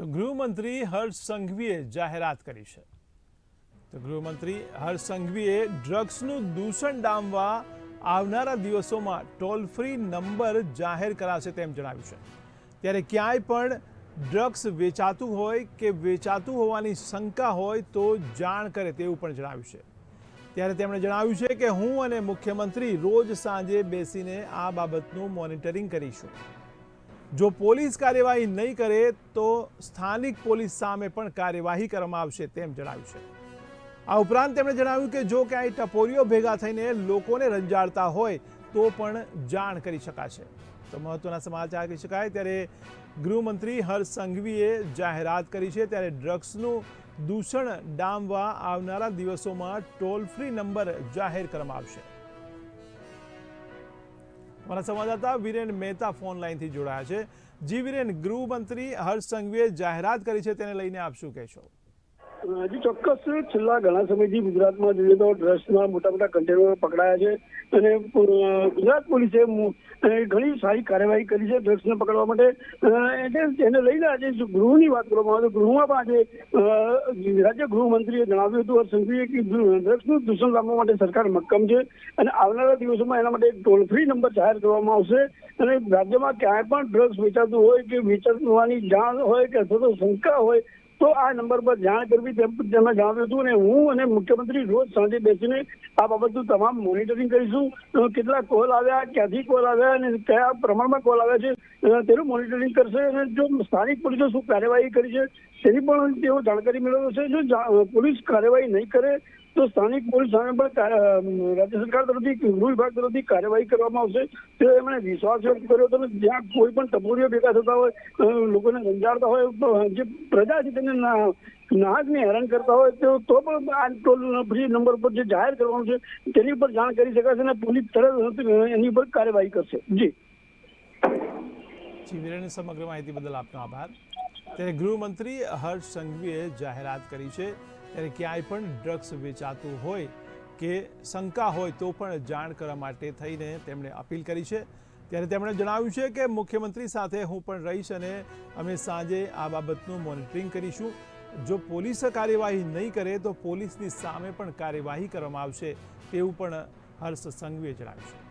તો ગૃહમંત્રી હર્ષ સંઘવીએ જાહેરાત કરી છે. તો ગૃહમંત્રી હર્ષ સંઘવીએ ડ્રગ્સનું દૂષણ ડામવા આવનારા દિવસોમાં ટોલ ફ્રી નંબર જાહેર કરાશે તેમ જણાવ્યું છે. ત્યારે ક્યાંય પણ ડ્રગ્સ વેચાતું હોય કે વેચાતું હોવાની શંકા હોય તો જાણ કરે તેવું પણ જણાવ્યું છે. ત્યારે તેમણે જણાવ્યું છે કે હું અને મુખ્યમંત્રી રોજ સાંજે બેસીને આ બાબતનું મોનિટરિંગ કરીશું. જો પોલીસ કાર્યવાહી નહીં કરે, તો સ્થાનિક પોલીસ સામે પણ કાર્યવાહી કરવામાં આવશે તેમ જણાવ્યું છે. આ ઉપરાંત તેમણે જણાવ્યું કે જો ક્યાંય ટપોરીઓ ભેગા થઈને લોકોને રંજાડતા હોય, તો પણ જાણ કરી શકાશે. તો મહત્વના સમાચાર કહી શકાય, ત્યારે ગૃહમંત્રી હર્ષ સંઘવીએ જાહેરાત કરી છે, ત્યારે ડ્રગ્સનું દૂષણ ડામવા આવનારા દિવસોમાં ટોલ ફ્રી નંબર જાહેર કરવામાં આવશે. અમારા સંવાદદાતા વિરેન મહેતા ફોન લાઈનથી જોડાયા છે. જી વિરેન, ગૃહમંત્રી હર્ષ સંઘવીએ જાહેરાત કરી છે, તેને લઈને આપ શું કહેશો? હજી ચોક્કસ છેલ્લા ઘણા સમયથી ગુજરાતમાં જોઈએ તો ડ્રગ્સના મોટા મોટા કન્ટેનરો પકડાયા છે અને ગુજરાત પોલીસે ઘણી સારી કાર્યવાહી કરી છે ડ્રગ્સને પકડવા માટે. તેને લઈને આજે ગૃહની વાત કરવામાં આવે તો ગૃહમાં પણ આજે રાજ્ય ગૃહમંત્રીએ જણાવ્યું હતું હર્ષ કે ડ્રગ્સનું દૂષણ લાવવા માટે સરકાર મક્કમ છે અને આવનારા દિવસોમાં એના માટે ટોલ ફ્રી નંબર જાહેર કરવામાં આવશે. અને રાજ્યમાં ક્યાંય પણ ડ્રગ્સ વેચાતું હોય કે વેચાવાની જાણ હોય કે અથવા તો શંકા હોય તો આ નંબર પર જાણ કરવી તેમ તેમણે જણાવ્યું હતું અને હું અને મુખ્યમંત્રી રોજ સાંજે બેસીને આ બાબતનું તમામ મોનિટરિંગ કરીશું. કેટલા કોલ આવ્યા, ક્યાંથી કોલ આવ્યા અને કયા પ્રમાણમાં કોલ આવ્યા છે તેનું મોનિટરિંગ કરશે અને જો સ્થાનિક પોલીસે શું કાર્યવાહી કરી છે, તેની પણ તેઓ જાણકારી મેળવશે. જો, પોલીસ કાર્યવાહી નહીં કરે તો સ્થાનિક પોલીસ સામે પણ રાજ્ય સરકાર તરફથી ગૃહ વિભાગ તરફથી કાર્યવાહી કરવામાં આવશે. તે એમણે વિશ્વાસ વ્યક્ત કર્યો હતો જ્યાં કોઈ પણ ટપોરીઓ ભેગા થતા હોય લોકોને રંજાડતા હોય જે પ્રજા છે તેને નાહકને હેરાન કરતા હોય, તો પણ આ ટોલ નંબર પર જે જાહેર કરવાનું છે, તેની ઉપર જાણ કરી શકાશે અને પોલીસ તરત એની ઉપર કાર્યવાહી કરશે. જી. જી સમગ્ર માહિતી બદલ આપનો આભાર. ત્યારે ગૃહમંત્રી હર્ષ સંઘવીએ જાહેરાત કરી છે ત્યારે ક્યાંય પણ ડ્રગ્સ વેચાતું હોય કે શંકા હોય તો પણ જાણ કરવા માટે થઈને તેમણે અપીલ કરી છે. ત્યારે તેમણે જણાવ્યું છે કે મુખ્યમંત્રી સાથે હું પણ રહીશ અને અમે સાંજે આ બાબતનું મોનિટરિંગ કરીશું. જો પોલીસ કાર્યવાહી નહીં કરે તો પોલીસની સામે પણ કાર્યવાહી કરવામાં આવશે તેવું પણ હર્ષ સંઘવીએ જણાવ્યું છે.